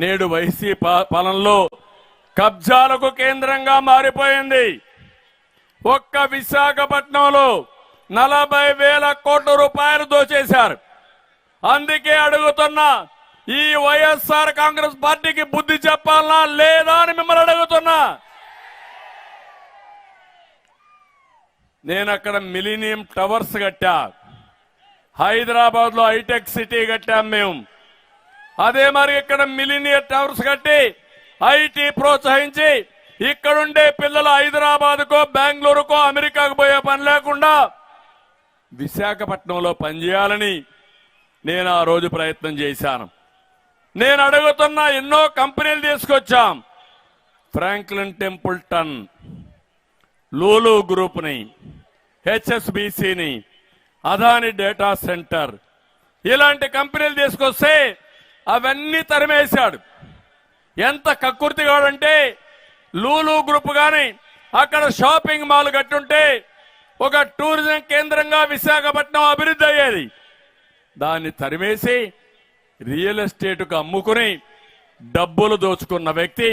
నేడు వైసీ పాలనలో కబ్జాలకు కేంద్రంగా మారిపోయింది. ఒక్క విశాఖపట్నంలో నలభై వేల కోట్ల రూపాయలు దోచేశారు. అందుకే అడుగుతున్నా ఈ వైఎస్ఆర్ కాంగ్రెస్ పార్టీకి బుద్ధి చెప్పాలనా లేదా అని మిమ్మల్ని అడుగుతున్నా. నేను అక్కడ మిలీనియం టవర్స్ కట్టా. హైదరాబాద్లో హైటెక్ సిటీ కట్టాం మేము. అదే మరి ఇక్కడ మిలినియర్ టవర్స్ కట్టి ఐటీ ప్రోత్సహించి ఇక్కడుండే పిల్లలు హైదరాబాద్కో బెంగళూరుకో అమెరికాకు పోయే పని లేకుండా విశాఖపట్నంలో పనిచేయాలని నేను ఆ రోజు ప్రయత్నం చేశాను. నేను అడుగుతున్న ఎన్నో కంపెనీలు తీసుకొచ్చాం. ఫ్రాంక్లిన్ టెంపుల్టన్ లూలు గ్రూప్ని హెచ్ఎస్బిసిని అదాని డేటా సెంటర్ ఇలాంటి కంపెనీలు తీసుకొస్తే అవన్నీ తరిమేశాడు. ఎంత కక్కుర్తిగాడంటే లూలు గ్రూప్ కానీ అక్కడ షాపింగ్ మాల్ కట్టుంటే ఒక టూరిజం కేంద్రంగా విశాఖపట్నం అభివృద్ధి అయ్యేది. దాన్ని తరిమేసి రియల్ ఎస్టేట్కు అమ్ముకుని డబ్బులు దోచుకున్న వ్యక్తి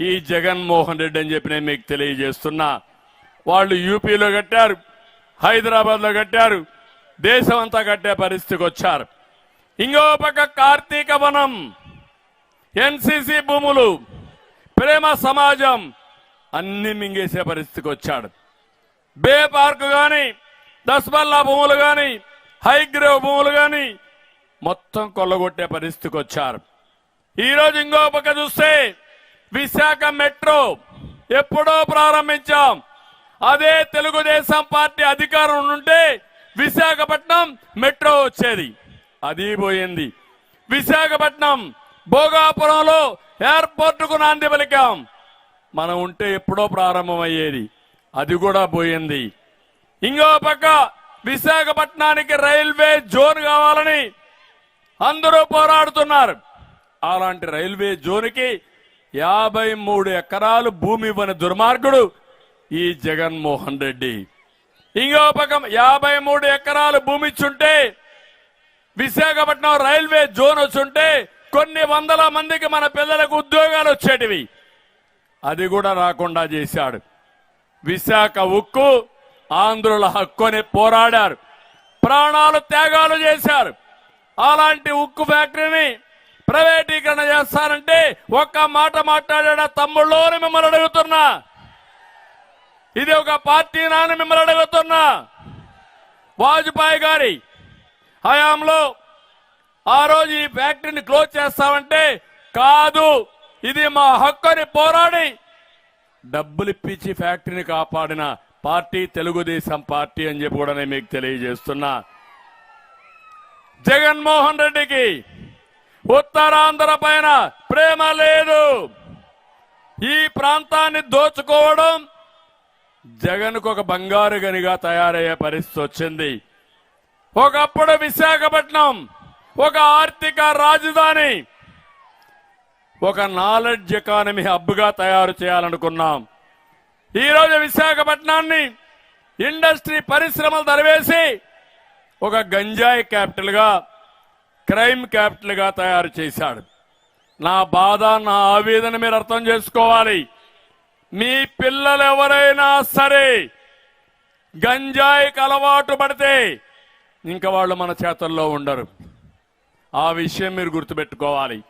ఈ జగన్మోహన్ రెడ్డి అని చెప్పి నేను మీకు తెలియజేస్తున్నా. వాళ్ళు యూపీలో కట్టారు హైదరాబాద్లో కట్టారు దేశం అంతా కట్టే పరిస్థితికి వచ్చారు. ఇంకో పక్క కార్తీక వనం ఎన్సిసి భూములు ప్రేమ సమాజం అన్ని మింగేసే పరిస్థితికి వచ్చాడు. బే పార్క్ కానీ దస్బల్లా భూములు కానీ హైగ్రేవ్ భూములు కానీ మొత్తం కొల్లగొట్టే పరిస్థితికి వచ్చారు. ఈరోజు ఇంకో పక్క చూస్తే విశాఖ మెట్రో ఎప్పుడో ప్రారంభించాం. అదే తెలుగుదేశం పార్టీ అధికారం ఉంటే విశాఖపట్నం మెట్రో వచ్చేది. అది పోయింది. విశాఖపట్నం భోగాపురంలో ఎయిర్పోర్ట్కు నాంది పలికాం. మనం ఉంటే ఎప్పుడో ప్రారంభమయ్యేది. అది కూడా పోయింది. ఇంకో పక్క విశాఖపట్నానికి రైల్వే జోన్ కావాలని అందరూ పోరాడుతున్నారు. అలాంటి రైల్వే జోన్కి యాభై మూడు ఎకరాలు భూమి ఇవ్వని దుర్మార్గుడు ఈ జగన్మోహన్ రెడ్డి. ఇంకో పక్క యాభై మూడు ఎకరాలు భూమి ఇచ్చుంటే విశాఖపట్నం రైల్వే జోన్ వచ్చుంటే కొన్ని వందల మందికి మన పిల్లలకు ఉద్యోగాలు వచ్చేటివి. అది కూడా రాకుండా చేశాడు. విశాఖ ఉక్కు ఆంధ్రుల హక్కుని పోరాడారు. ప్రాణాలు త్యాగాలు చేశారు. అలాంటి ఉక్కు ఫ్యాక్టరీని ప్రైవేటీకరణ చేస్తారంటే ఒక్క మాట మాట్లాడా తమ్ముళ్ళోని మిమ్మల్ని అడుగుతున్నా. ఇది ఒక పార్టీ నాని మిమ్మల్ని అడుగుతున్నా. వాజ్పేయి గారి హయాంలో ఆ రోజు ఈ ఫ్యాక్టరీని క్లోజ్ చేస్తామంటే కాదు. ఇది మా హక్కుని పోరాడి డబ్బులు ఇప్పించి ఫ్యాక్టరీని కాపాడిన పార్టీ తెలుగుదేశం పార్టీ అని చెప్పి కూడా నేను మీకు తెలియజేస్తున్నా. జగన్మోహన్ రెడ్డికి ఉత్తరాంధ్ర పైన ప్రేమ లేదు. ఈ ప్రాంతాన్ని దోచుకోవడం జగన్కు ఒక బంగారు గనిగా తయారయ్యే పరిస్థితి వచ్చింది. ఒకప్పుడు విశాఖపట్నం ఒక ఆర్థిక రాజధాని. ఒక నాలెడ్జ్ ఎకానమీ హబ్గా తయారు చేయాలనుకున్నాం. ఈరోజు విశాఖపట్నాన్ని ఇండస్ట్రీ పరిశ్రమలు తరివేసి ఒక గంజాయి క్యాపిటల్గా క్రైమ్ క్యాపిటల్గా తయారు చేశాడు. నా బాధ నా ఆవేదన మీరు అర్థం చేసుకోవాలి. మీ పిల్లలు ఎవరైనా సరే గంజాయికి అలవాటు పడితే ఇంకా వాళ్ళు మన చేతుల్లో ఉండరు. ఆ విషయం మీరు గుర్తుపెట్టుకోవాలి.